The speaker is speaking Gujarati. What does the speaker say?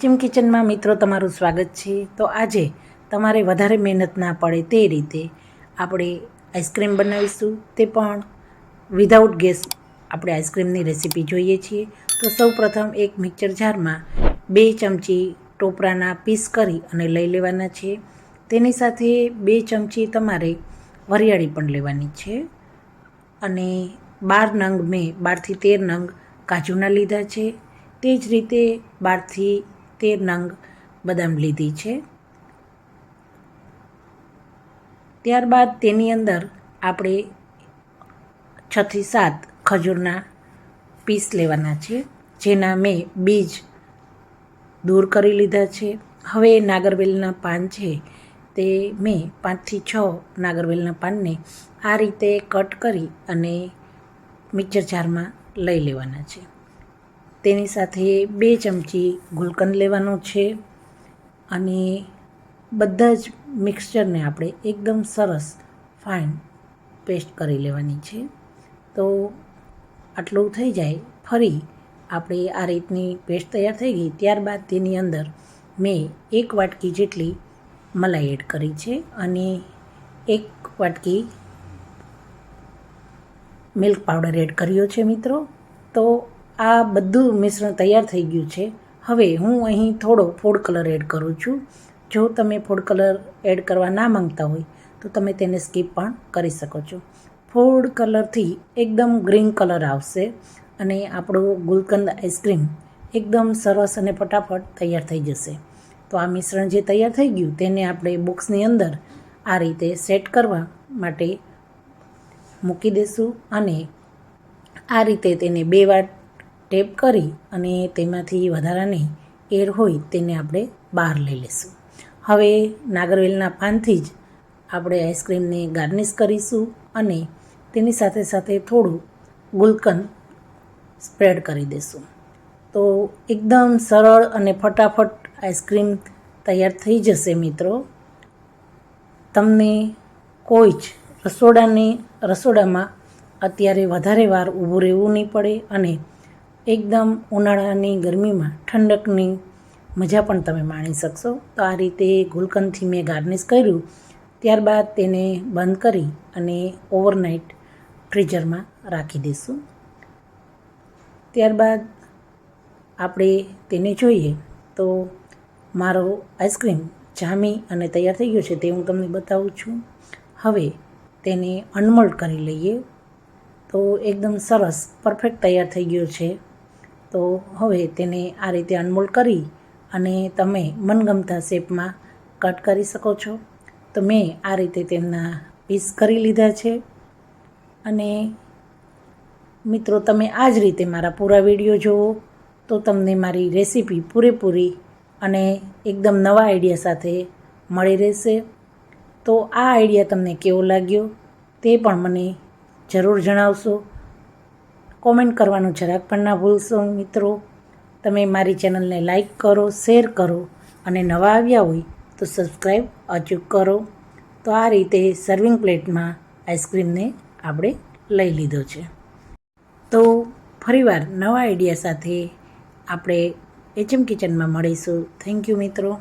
કિચન કિચનમાં મિત્રો તમારું સ્વાગત છે, તો આજે તમારે વધારે મહેનત ના પડે તે રીતે આપણે આઈસ્ક્રીમ બનાવીશું. તે પણ વિધાઉટ ગેસ આપણે આઈસ્ક્રીમની રેસીપી જોઈએ છીએ. તો સૌ પ્રથમ એક મિક્સર જારમાં બે ચમચી ટોપરાના પીસ કરી અને લઈ લેવાના છે. તેની સાથે બે ચમચી તમારે વરિયાળી પણ લેવાની છે. અને બાર નંગ મેં બારથી તેર નંગ કાજુના લીધા છે. તે જ રીતે બારથી તેર નંગ બદામ લીધી છે. ત્યારબાદ તેની અંદર આપણે છથી સાત ખજૂરના પીસ લેવાના છે, જેના મેં બીજ દૂર કરી લીધા છે. હવે નાગરવેલના પાન છે, તે મેં પાંચથી છ નાગરવેલના પાનને આ રીતે કટ કરી અને મિક્સર જારમાં લઈ લેવાના છે. તેની સાથે બે ચમચી ગુલકંદ લેવાનો છે અને બધા જ મિક્સચરને આપણે એકદમ સરસ ફાઇન પેસ્ટ કરી લેવાની છે. તો આટલું થઈ જાય. ફરી આપણે આ રીતની પેસ્ટ તૈયાર થઈ ગઈ ત્યારબાદ તેની અંદર મેં એક વાટકી જેટલી મલાઈ એડ કરી છે અને એક વાટકી મિલ્ક પાવડર એડ કર્યો છે મિત્રો. તો આ બધું મિશ્રણ તૈયાર થઈ ગયું છે. હવે હું અહીં થોડો ફૂડ કલર એડ કરું છું. જો તમે ફૂડ કલર એડ કરવા ના માંગતા હોય, તો તમે તેને સ્કીપ પણ કરી શકો છો. ફૂડ કલરથી એકદમ ગ્રીન કલર આવશે અને આપણો ગુલકંદ આઈસ્ક્રીમ એકદમ સરસ અને ફટાફટ તૈયાર થઈ જશે. તો આ મિશ્રણ જે તૈયાર થઈ ગયું, તેને આપણે બોક્સની અંદર આ રીતે સેટ કરવા માટે મૂકી દઈશું અને આ રીતે તેને બે વાર ટેપ કરી અને તેમાંથી વધારાની એર હોય તેને આપણે બહાર લઈ લઈશું. હવે નાગરવેલના પાનથી જ આપણે આઈસ્ક્રીમને ગાર્નિશ કરીશું અને તેની સાથે સાથે થોડું ગુલકન સ્પ્રેડ કરી દઈશું. તો એકદમ સરળ અને ફટાફટ આઈસ્ક્રીમ તૈયાર થઈ જશે મિત્રો. તમને કોઈ જ રસોડાની રસોડામાં અત્યારે વધારે વાર ઊભું રહેવું નહીં પડે અને એકદમ ઉનાળાની ગરમીમાં ઠંડકની મજા પણ તમે માણી શકશો. તો આ રીતે ગુલકંદથી મેં ગાર્નિશ કર્યું. ત્યારબાદ તેને બંધ કરી અને ઓવરનાઇટ ફ્રીઝરમાં રાખી દઈશું. ત્યારબાદ આપણે તેને જોઈએ તો મારો આઈસ્ક્રીમ જામી અને તૈયાર થઈ ગયો છે તે હું તમને બતાવું છું. હવે તેને અનમોલ્ડ કરી લઈએ. તો એકદમ સરસ, પરફેક્ટ તૈયાર થઈ ગયો છે. તો હવે તેને આ રીતે અનમોલ કરી અને તમે મનગમતા શેપમાં કટ કરી શકો છો. તો મેં આ રીતે તેમના પીસ કરી લીધા છે. અને મિત્રો, તમે આ જ રીતે મારા પૂરા વીડિયો જુઓ તો તમને મારી રેસીપી પૂરેપૂરી અને એકદમ નવા આઈડિયા સાથે મળી રહેશે. તો આ આઈડિયા તમને કેવો લાગ્યો તે પણ મને જરૂર જણાવશો. કોમેન્ટ કરવાનું જરાક પણ ના ભૂલશો મિત્રો. તમે મારી ચેનલને લાઈક કરો, શેર કરો અને નવા આવ્યા હોય તો સબસ્ક્રાઈબ અચૂક કરો. તો આ રીતે સર્વિંગ પ્લેટમાં આઈસ્ક્રીમને આપણે લઈ લીધો છે. તો ફરીવાર નવા આઈડિયા સાથે આપણે એચએમ કિચનમાં મળીશું. થેન્ક યુ મિત્રો.